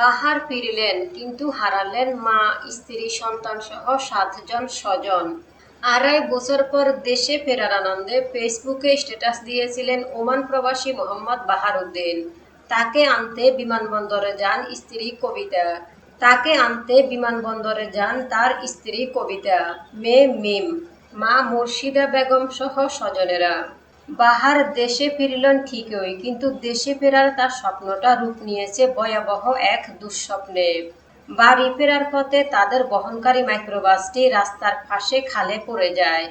বাহার ফিরলেন, কিন্তু হারালেন মা, স্ত্রী, সন্তান সহ সাতজন স্বজন। আড়াই বছর পর দেশে ফেরার আনন্দে ফেসবুকে স্ট্যাটাস দিয়েছিলেন ওমান প্রবাসী মোহাম্মদ বাহারুদ্দিন। তাকে আনতে বিমানবন্দরে যান স্ত্রী কবিতা। তাকে আনতে বিমানবন্দরে যান তার স্ত্রী কবিতা। মে মিম, মা মুর্শিদা বেগম সহ স্বজনেরা। বাহার দেশে ফিরলেন ঠিকই, কিন্তু দেশে ফেরার তার স্বপ্নটা রূপ নিয়েছে ভয়াবহ এক দুঃস্বপ্নে। বাড়ি ফেরার পথে তাদের বহনকারী মাইক্রোবাসটি রাস্তার পাশে খালে পড়ে যায়।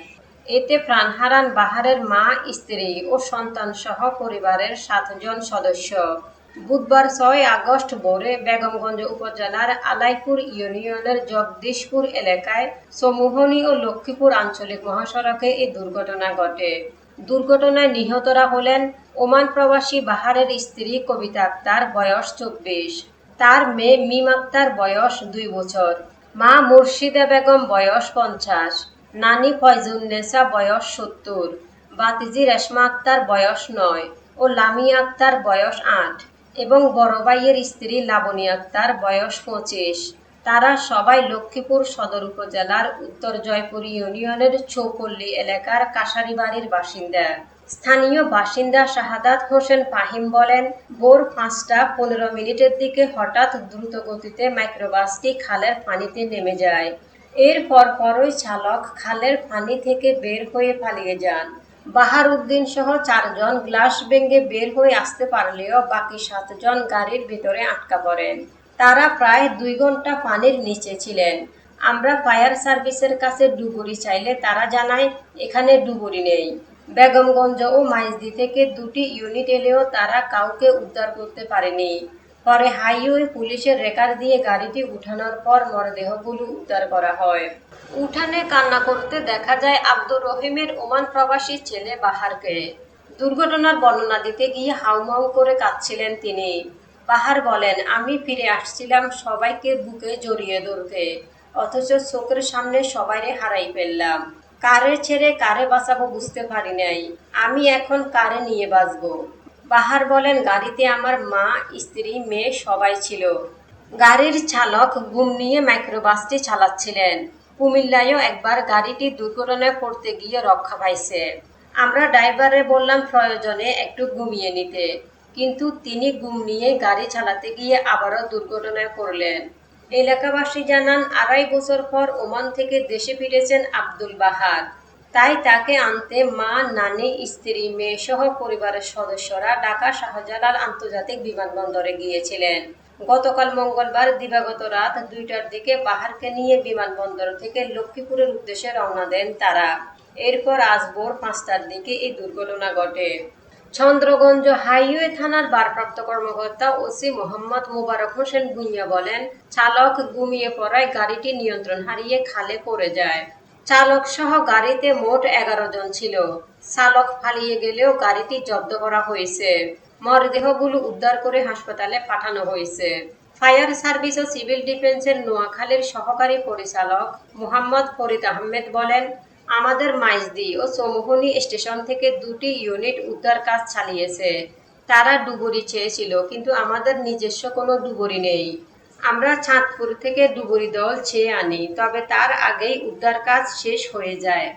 এতে প্রাণ হারান বাহারের মা, স্ত্রী ও সন্তান সহ পরিবারের সাতজন সদস্য। বুধবার ছয় আগস্ট ভোরে বেগমগঞ্জ উপজেলার আলাইপুর ইউনিয়নের জগদীশপুর এলাকায় সমোহনী ও লক্ষ্মীপুর আঞ্চলিক মহাসড়কে এই দুর্ঘটনা ঘটে। দুর্ঘটনায় নিহতরা হলেন ওমান প্রবাসী বাহারের স্ত্রী কবিতা আক্তার, বয়স চব্বিশ। তার মেয়ে মিম আক্তার, বয়স দুই বছর। মা মুর্শিদা বেগম, বয়স পঞ্চাশ। নানি ফয়জুন্নেসা বয়স সত্তর। বাতিজি রেশমা আক্তার, বয়স নয়। ও লামিয়া আক্তার, বয়স আট। এবং বড় ভাইয়ের স্ত্রী লাবণী আক্তার, বয়স পঁচিশ। তারা সবাই লক্ষ্মীপুর সদর উপজেলার উত্তর জয়পুর ইউনিয়নের চৌপল্লী এলাকার কাশারি বাড়ির বাসিন্দা। স্থানীয় বাসিন্দা শাহাদাত হোসেন ফাহিম বলেন, ভোর পাঁচটা পনেরো মিনিটের দিকে হঠাৎ দ্রুত গতিতে মাইক্রোবাসটি খালের পানিতে নেমে যায়। এর পরপরই চালক খালের পানি থেকে বের হয়ে পালিয়ে যান। বাহার উদ্দিন সহ চারজন গ্লাস ভেঙে বের হয়ে আসতে পারলেও বাকি সাতজন গাড়ির ভিতরে আটকা পড়েন। তারা প্রায় দুই ঘণ্টা পানির নিচে ছিলেন। আমরা ফায়ার সার্ভিসের কাছে ডুবুরি চাইলে তারা জানায়, এখানে ডুবুরি নেই। বেগমগঞ্জ ও মাইজদি থেকে দুটি ইউনিট এলেও তারা কাউকে উদ্ধার করতে পারেনি। পরে হাইওয়ে পুলিশের রেকার দিয়ে গাড়িটি উঠানোর পর মরদেহগুলো উদ্ধার করা হয়। উঠানে কান্না করতে দেখা যায় আব্দুর রহিমের ওমান প্রবাসী ছেলে বাহারকে। দুর্ঘটনার বর্ণনা দিতে গিয়ে হাউমাউ করে কাঁদছিলেন তিনি। বাহার বলেন, আমি ফিরে আসছিলাম সবাইকে বুকে জড়িয়ে ধরতে, অথচ চোখের সামনে সবাইরে হারাই ফেললাম। কারে ছেড়ে কারে বাঁচাবো বুঝতে পারি নাই। আমি এখন কারে নিয়ে বাঁচবো? বাহার বলেন, গাড়িতে আমার মা, স্ত্রী, মেয়ে সবাই ছিল। গাড়ির চালক গুম নিয়ে মাইক্রোবাসটি চালাচ্ছিলেন। কুমিল্লায়ও একবার গাড়িটি দুর্ঘটনায় পড়তে গিয়ে রক্ষা পাইছে। আমরা ড্রাইভারে বললাম, প্রয়োজনে একটু ঘুমিয়ে নিতে। কিন্তু তিনি গুম নিয়ে গাড়ি চালাতে গিয়ে আবারও দুর্ঘটনায় পড়লেন এলাকাবাসী জানান, আড়াই বছর পর ওমান থেকে দেশে ফিরেছেন আব্দুল বাহার তাই তাকে আনতে মা, নানি, স্ত্রী মেয়ে সহ পরিবারের সদস্যরা ঢাকা শাহজালাল আন্তর্জাতিক বিমানবন্দরে গিয়েছিলেন। গতকাল মঙ্গলবার দিবাগত রাত দুইটার দিকে বাহারকে নিয়ে বিমানবন্দর থেকে লক্ষ্মীপুরের উদ্দেশ্যে রওনা দেন তারা। এরপর আজ ভোর পাঁচটার দিকে এই দুর্ঘটনা ঘটে। চন্দ্রগঞ্জ হাইওয়ে থানার ভারপ্রাপ্ত কর্মকর্তা ওসি মোহাম্মদ মোবারক হোসেন ভুঁইয়া বলেন, চালক ঘুমিয়ে পড়ায় গাড়িটি নিয়ন্ত্রণ হারিয়ে খালে পড়ে যায়। চালক সহ গাড়িতে মোট এগারো জন ছিল। চালক পালিয়ে গেলেও গাড়িটি জব্দ করা হয়েছে। মরদেহগুলো উদ্ধার করে হাসপাতালে পাঠানো হয়েছে। ফায়ার সার্ভিস ও সিভিল ডিফেন্সের নোয়াখালীর সহকারী পরিচালক মোহাম্মদ ফরিদ আহমেদ বলেন আমাদের মাইজদি ও চৌমুহনী স্টেশন থেকে দুটি ইউনিট উদ্ধার কাজ চালিয়েছে। তারা ডুবুরি চেয়েছিল, কিন্তু আমাদের নিজস্ব কোনো ডুবুরি নেই। আমরা চাঁদপুর থেকে ডুবুরি দল চেয়ে আনি, তবে তার আগেই উদ্ধার কাজ শেষ হয়ে যায়।